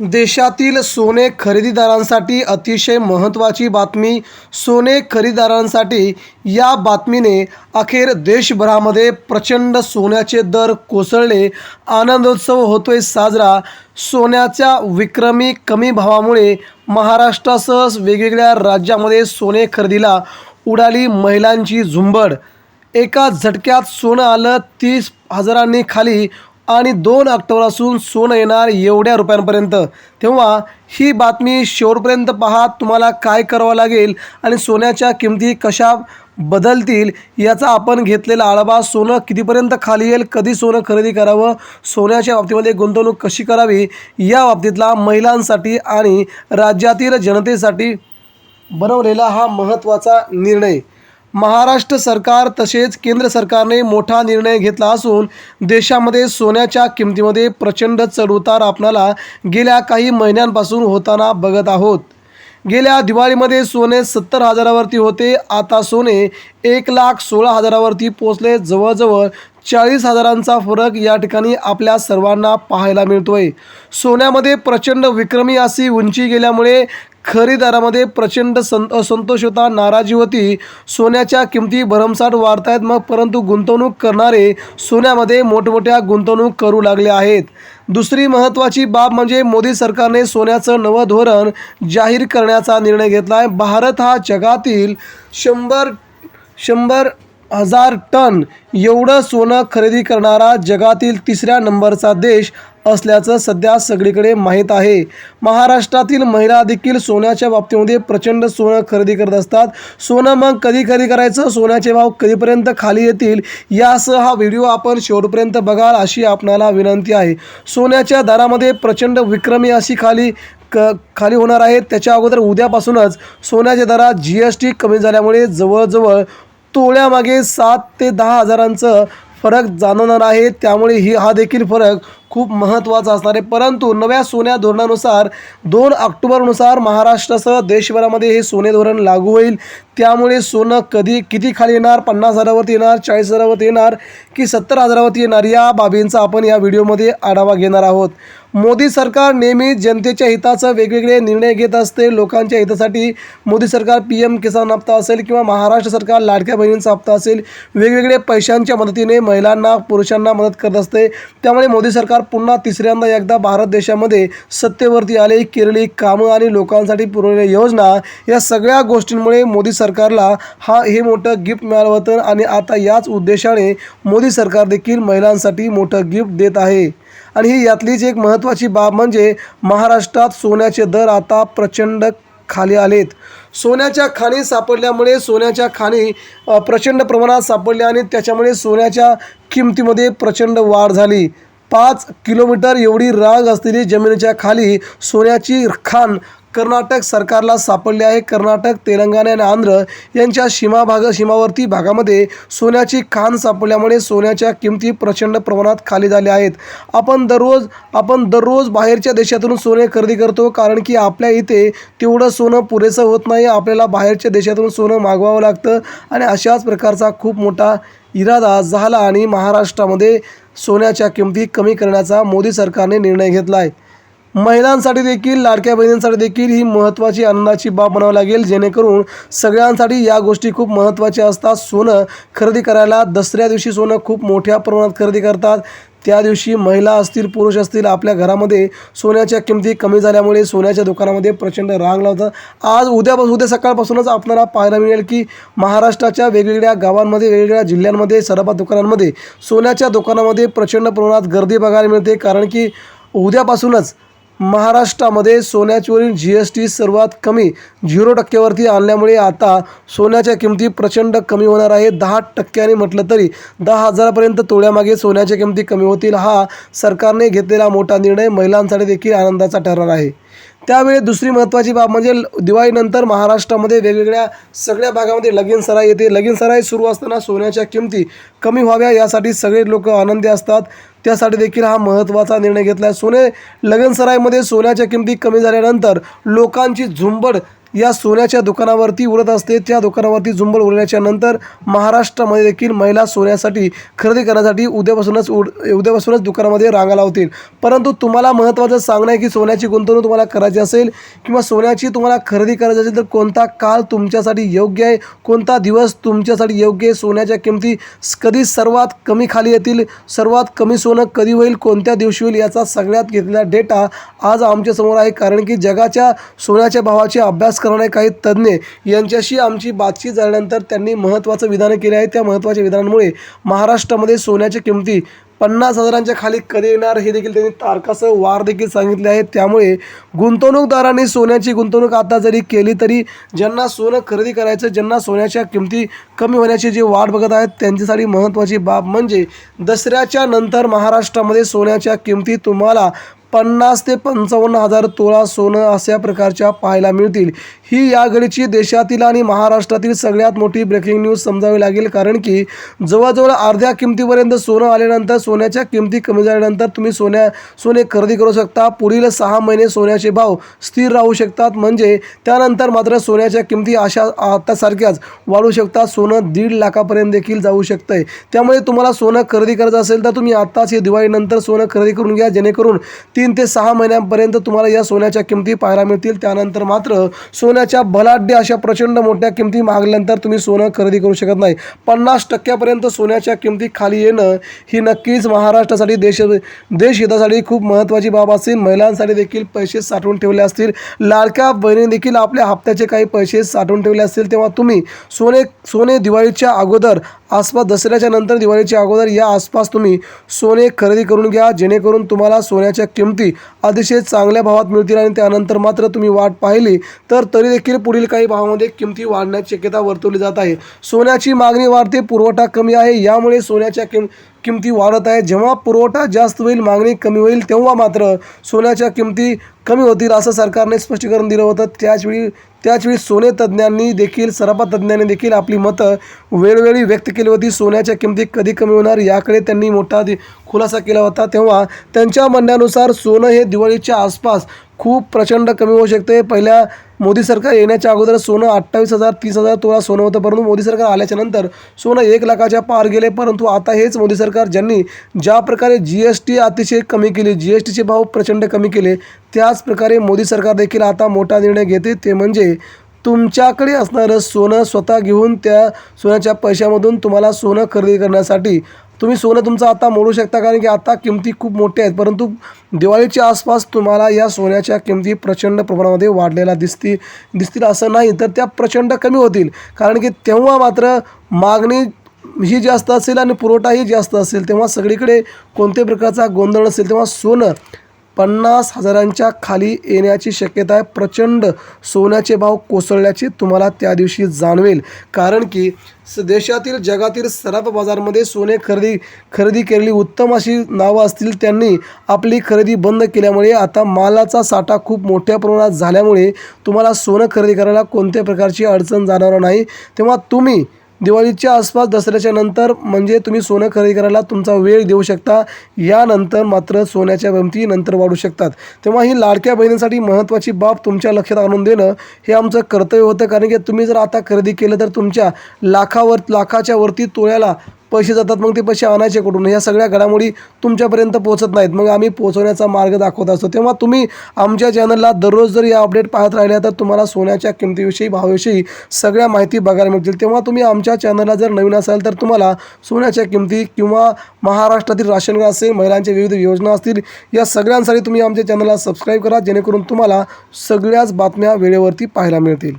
देशातील सोने खरेदीदारांसाठी अतिशय महत्त्वाची बातमी. सोने खरेदीदारांसाठी या बातमीने अखेर देशभरामध्ये प्रचंड सोन्याचे दर कोसळले. आनंदोत्सव होतोय साजरा. सोन्याच्या विक्रमी कमी भावामुळे महाराष्ट्रासह वेगवेगळ्या राज्यामध्ये सोने खरेदीला उडाली महिलांची झुंबड. एका झटक्यात सोनं आलं तीस हजारांनी खाली. आणि दोन ऑक्टोबर असून सोनं येणार एवढ्या रुपयांपर्यंत. तेव्हा ही बातमी शेवटपर्यंत पहा तुम्हाला काय करावं लागेल आणि सोन्याच्या किमती कशा बदलतील याचा आपण घेतलेला आळबा सोनं कितीपर्यंत खाली येईल कधी सोनं खरेदी करावं सोन्याच्या बाबतीमध्ये गुंतवणूक कशी करावी या बाबतीतला महिलांसाठी आणि राज्यातील जनतेसाठी बनवलेला हा महत्त्वाचा निर्णय. महाराष्ट्र सरकार तसेच केंद्र सरकारने मोठा निर्णय घेतला असून देशामध्ये सोन्याच्या किमतीमध्ये प्रचंड चढउतार आपणाला गेल्या काही महिन्यांपासून होताना बघत आहोत. गेल्या दिवाळीमध्ये सोने सत्तर हजारावरती होते आता सोने एक लाख सोळा हजारावरती पोचले जवळजवळ चाळीस हजारांचा फरक या ठिकाणी आपल्या सर्वांना पाहायला मिळतोय. सोन्यामध्ये प्रचंड विक्रमी अशी उंची गेल्यामुळे खरेदीदारामध्ये प्रचंड सं असंतोष होता. नाराजी होती. सोन्याच्या किमती भरमसाठ वाढत आहेत मग परंतु गुंतवणूक करणारे सोन्यामध्ये मोठमोठ्या गुंतवणूक करू लागले आहेत. दुसरी महत्त्वाची बाब म्हणजे मोदी सरकारने सोन्याचं नवं धोरण जाहीर करण्याचा निर्णय घेतला आहे भारत हा जगातील शंभर शंभर हजार टन एवढं सोनं खरेदी करणारा जगातील तिसऱ्या नंबरचा देश असल्याचं सध्या सगळीकडे माहीत आहे. महाराष्ट्रातील महिला देखील सोन्याच्या बाबतीमध्ये प्रचंड सोनं खरेदी करत असतात. सोनं मग कधी खरेदी करायचं? सोन्याचे भाव कधीपर्यंत खाली येतील? यासह हा व्हिडिओ आपण शेवटपर्यंत बघाल अशी आपणाला विनंती आहे. सोन्याच्या दरामध्ये प्रचंड विक्रमी अशी खाली क खाली होणार आहे. त्याच्या अगोदर उद्यापासूनच सोन्याच्या दरात जी एस टी कमी झाल्यामुळे जवळजवळ तोळ्यामागे सात ते दहा हजारांचं फरक जाणवणार आहे. त्यामुळे ही हा देखील फरक खूप महत्त्वाचा असणार आहे. परंतु नव्या सोन्या धोरणानुसार दोन ऑक्टोबरनुसार महाराष्ट्रासह देशभरामध्ये हे सोने धोरण लागू होईल. त्यामुळे सोनं कधी किती खाली येणार? पन्नास हजारावरती येणार? चाळीस हजारावरती येणार? की सत्तर हजारावरती येणार? या बाबींचा आपण या व्हिडिओमध्ये आढावा घेणार आहोत. मोदी सरकार नेहमी जनतेच्या हिताचं वेगवेगळे निर्णय घेत असते. लोकांच्या हितासाठी मोदी सरकार पी एम किसान हप्ता असेल किंवा महाराष्ट्र सरकार लाडक्या बहिणींचा हप्ता असेल वेगवेगळे पैशांच्या मदतीने महिलांना पुरुषांना मदत करत असते. त्यामुळे मोदी सरकार पुन्हा तिसऱ्यांदा एकदा भारत देशामध्ये सत्तेवरती आले. केलेली कामं आणि लोकांसाठी पुरवलेल्या योजना या सगळ्या गोष्टींमुळे मोदी सरकारला हा हे मोठं गिफ्ट मिळालं होतं. आणि आता याच उद्देशाने मोदी सरकार देखील महिलांसाठी मोठं गिफ्ट देत आहे. आणि ही यातलीच एक महत्त्वाची बाब म्हणजे महाराष्ट्रात सोन्याचे दर आता प्रचंड खाली आलेत. सोन्याच्या खाणी सापडल्यामुळे सोन्याच्या खाणी प्रचंड प्रमाणात सापडल्या आणि त्याच्यामुळे सोन्याच्या किमतीमध्ये प्रचंड वाढ झाली. पाच किलोमीटर एवढी राग असलेली जमिनीच्या खाली सोन्याची खाण कर्नाटक सरकारला सापडले आहे. कर्नाटक तेलंगणा आणि आंध्र यांच्या सीमा भाग सीमावर्ती भागामध्ये सोन्याची खाण सापडल्यामुळे सोन्याच्या किमती प्रचंड प्रमाणात खाली झाल्या आहेत. आपण दररोज आपण दररोज बाहेरच्या देशातून सोने खरेदी करतो कारण की आपल्या इथे तेवढं सोनं पुरेसं होत नाही. आपल्याला बाहेरच्या देशातून सोनं मागवावं लागतं आणि अशाच प्रकारचा खूप मोठा इरादा झाला आणि महाराष्ट्रामध्ये सोन्याच्या किमती कमी करण्याचा मोदी सरकारने निर्णय घेतला आहे. महिलांसाठी देखील लाडक्या बहिणींसाठी देखील ही महत्त्वाची आनंदाची बाब बनावी लागेल. जेणेकरून सगळ्यांसाठी या गोष्टी खूप महत्त्वाच्या असतात. सोनं खरेदी करायला दसऱ्या दिवशी सोनं खूप मोठ्या प्रमाणात खरेदी करतात. त्या दिवशी महिला असतील पुरुष असतील आपल्या घरामध्ये सोन्याच्या किमती कमी झाल्यामुळे सोन्याच्या दुकानामध्ये प्रचंड रांग लावतात. आज उद्यापासून उद्या सकाळपासूनच आपल्याला पाहायला मिळेल की महाराष्ट्राच्या वेगवेगळ्या गावांमध्ये वेगवेगळ्या जिल्ह्यांमध्ये सर्व दुकानांमध्ये सोन्याच्या दुकानामध्ये प्रचंड प्रमाणात गर्दी बघायला मिळते. कारण की उद्यापासूनच महाराष्ट्रामध्ये सोन्याचीवरील जी एस टी सर्वात कमी झिरो टक्क्यावरती आणल्यामुळे आता सोन्याच्या किमती प्रचंड कमी होणार आहे दहा टक्क्याने म्हटलं तरी दहा हजारापर्यंत तोळ्यामागे सोन्याच्या किमती कमी होतील. हा सरकारने घेतलेला मोठा निर्णय महिलांसाठी देखील आनंदाचा ठरणार आहे. त्यावेळी दुसरी महत्त्वाची बाब म्हणजे ल- दिवाळीनंतर महाराष्ट्रामध्ये वेगवेगळ्या सगळ्या भागामध्ये लगीन सराई येते. लगीन सराई सुरू असताना सोन्याच्या किमती कमी व्हाव्या यासाठी सगळे लोक आनंदी असतात. त्यासाठी देखील हा महत्त्वाचा निर्णय घेतला. आहे सोने लगीन सरायमध्ये सोन्याच्या किमती कमी झाल्यानंतर लोकांची झुंबड या सोन्याच्या दुकानावरती उडत असते. त्या दुकानावरती झुंबल उडल्याच्या नंतर महाराष्ट्रामध्ये देखील महिला सोन्यासाठी खरेदी करण्यासाठी उद्यापासूनच उड उद्यापासूनच दुकानामध्ये रांगा लावतील. परंतु तुम्हाला महत्त्वाचं सांगणं आहे की सोन्याची गुंतवणूक तुम्हाला करायची असेल किंवा सोन्याची तुम्हाला खरेदी करायची असेल तर कोणता काळ तुमच्यासाठी योग्य आहे? कोणता दिवस तुमच्यासाठी योग्य आहे? सोन्याच्या किमती कधी सर्वात कमी खाली येतील? सर्वात कमी सोनं कधी होईल? कोणत्या दिवशी होईल? याचा सगळ्यात घेतलेला डेटा आज आमच्यासमोर आहे. कारण की जगाच्या सोन्याच्या भावाचे अभ्यास करणारे काही तज्ज्ञ यांच्याशी आमची बातचीत झाल्यानंतर त्यांनी महत्त्वाचं विधानं केले आहे. त्या महत्त्वाच्या विधानांमुळे महाराष्ट्रामध्ये सोन्याच्या किमती पन्नास हजारांच्या खाली कधी येणार हे देखील त्यांनी तारकासह वार देखील सांगितले आहे त्यामुळे गुंतवणूकदारांनी सोन्याची गुंतवणूक आता जरी केली तरी ज्यांना सोनं खरेदी करायचं ज्यांना सोन्याच्या किमती कमी होण्याची जी वाट बघत आहेत त्यांच्यासाठी महत्त्वाची बाब म्हणजे दसऱ्याच्या नंतर महाराष्ट्रामध्ये सोन्याच्या किमती तुम्हाला पन्नास ते पंचावन्न हजार तोळा सोनं अशा प्रकारच्या पाहायला मिळतील. ही या घडीची देशातील आणि महाराष्ट्रातील सगळ्यात मोठी ब्रेकिंग न्यूज समजावी लागेल. कारण की जवळजवळ अर्ध्या किमतीपर्यंत सोनं आल्यानंतर सोन्याच्या किमती कमी झाल्यानंतर तुम्ही सोन्या सोने खरेदी करू शकता. पुढील सहा महिने सोन्याचे भाव स्थिर राहू शकतात. म्हणजे त्यानंतर मात्र सोन्याच्या किमती अशा आत्तासारख्याच वाढू शकतात. सोनं दीड लाखापर्यंत देखील जाऊ शकतं आहे त्यामुळे तुम्हाला सोनं खरेदी करायचं असेल तर तुम्ही आत्ताच हे दिवाळीनंतर सोनं खरेदी करून घ्या. जेणेकरून तीन ते सहा महिन्यांपर्यंत तुम्हाला या सोन्याच्या किमती पाहायला मिळतील. त्यानंतर मात्र सोन्याच्या भलाढ्य अशा प्रचंड मोठ्या किमती मागल्यानंतर तुम्ही सोनं खरेदी करू शकत नाही. पन्नास टक्क्यापर्यंत सोन्याच्या किमती खाली येणं ही नक्कीच महाराष्ट्रासाठी देश देशहितासाठी खूप महत्त्वाची बाब असेल. महिलांसाठी देखील पैसे साठवून ठेवले असतील. लाडक्या बहिणी देखील आपल्या हप्त्याचे काही पैसे साठवून ठेवले असतील तेव्हा तुम्ही सोने सोने दिवाळीच्या अगोदर आसपास दसऱ्याच्या नंतर दिवाळीच्या अगोदर या आसपास तुम्ही सोने खरेदी करून घ्या. जेणेकरून तुम्हाला सोन्याच्या किमती अतिशय चांगल्या भावात मिळतील आणि त्यानंतर मात्र तुम्ही वाट पाहिली तर तरी देखील पुढील काही भावामध्ये किमती वाढण्याची शक्यता वर्तवली जात आहे. सोन्याची मागणी वाढते पुरवठा कमी आहे. यामुळे सोन्याच्या किम किमती वाढत आहे. जेव्हा पुरवठा जास्त होईल मागणी कमी होईल तेव्हा मात्र सोन्याच्या किमती कमी होतील असं सरकारने स्पष्टीकरण दिलं होतं. त्याचवेळी त्याचवेळी सोने तज्ज्ञांनी देखील सराफा तज्ज्ञांनी देखील आपली मतं वेळोवेळी व्यक्त केली होती. सोन्याच्या किमती कधी कमी होणार याकडे त्यांनी मोठा दि- खुलासा केला होता तेव्हा त्यांच्या म्हणण्यानुसार सोनं हे दिवाळीच्या आसपास खूप प्रचंड कमी होऊ शकते. पहिल्या मोदी सरकार येण्याच्या अगोदर सोनं अठ्ठावीस हजार तीस हजार तोळा सोनं होतं परंतु मोदी सरकार आल्याच्यानंतर सोनं एक लाखाच्या पार गेले परंतु आता हेच मोदी सरकार ज्यांनी ज्या प्रकारे जी एस टी अतिशय कमी केली जी एस टीचे भाव प्रचंड कमी केले त्याच प्रकारे मोदी सरकार देखील आता मोठा निर्णय घेते. ते म्हणजे तुमच्याकडे असणारं सोनं स्वतः घेऊन त्या सोन्याच्या पैशामधून तुम्हाला सोनं खरेदी करण्यासाठी तुम्ही सोनं तुमचं आता मोडू शकता कारण की आता किमती खूप मोठ्या आहेत. परंतु दिवाळीच्या आसपास तुम्हाला या सोन्याच्या किमती प्रचंड प्रमाणामध्ये वाढलेल्या दिसती दिसतील असं नाही तर त्या प्रचंड कमी होतील. कारण की तेव्हा मात्र मागणी ही जास्त असेल आणि पुरवठाही जास्त असेल तेव्हा सगळीकडे कोणत्याही प्रकारचा गोंधळ असेल तेव्हा सोनं पन्नास हजारांच्या खाली येण्याची शक्यता आहे. प्रचंड सोन्याचे भाव कोसळल्याचे तुम्हाला त्या दिवशी जाणवेल. कारण की स देशातील जगातील सराफ बाजारमध्ये सोने खरेदी खरेदी केलेली उत्तम अशी नावं असतील त्यांनी आपली खरेदी बंद केल्यामुळे आता मालाचा साठा खूप मोठ्या प्रमाणात झाल्यामुळे तुम्हाला सोनं खरेदी करायला कोणत्या प्रकारची अडचण जाणार नाही. तेव्हा तुम्ही दिवाळीच्या आसपास दसऱ्याच्या नंतर म्हणजे तुम्ही सोनं खरेदी करायला तुमचा वेळ देऊ शकता. यानंतर मात्र सोन्याच्या किमती नंतर वाढू शकतात. तेव्हा ही लाडक्या बहिणींसाठी महत्त्वाची बाब तुमच्या लक्षात आणून देणं हे आमचं कर्तव्य होतं. कारण की तुम्ही जर आता खरेदी केलं तर तुमच्या लाखावर लाखाच्या वरती तोळ्याला पैसे जातात मग ते पैसे आणायचे कुठून? या सगळ्या घडामोडी तुमच्यापर्यंत पोहोचत नाहीत. मग आम्ही पोहोचवण्याचा मार्ग दाखवत असतो. तेव्हा तुम्ही आमच्या चॅनलला दररोज जर या अपडेट पाहत राहिल्या तर तुम्हाला सोन्याच्या किमतीविषयी भावाविषयी सगळ्या माहिती बघायला मिळतील. तेव्हा तुम्ही आमच्या चॅनलला जर नवीन असाल तर तुम्हाला सोन्याच्या किमती किंवा महाराष्ट्रातील राशन कार्ड असेल महिलांच्या विविध योजना असतील या सगळ्यांसाठी तुम्ही आमच्या चॅनलला सबस्क्राईब करा जेणेकरून तुम्हाला सगळ्याच बातम्या वेळेवरती पाहायला मिळतील.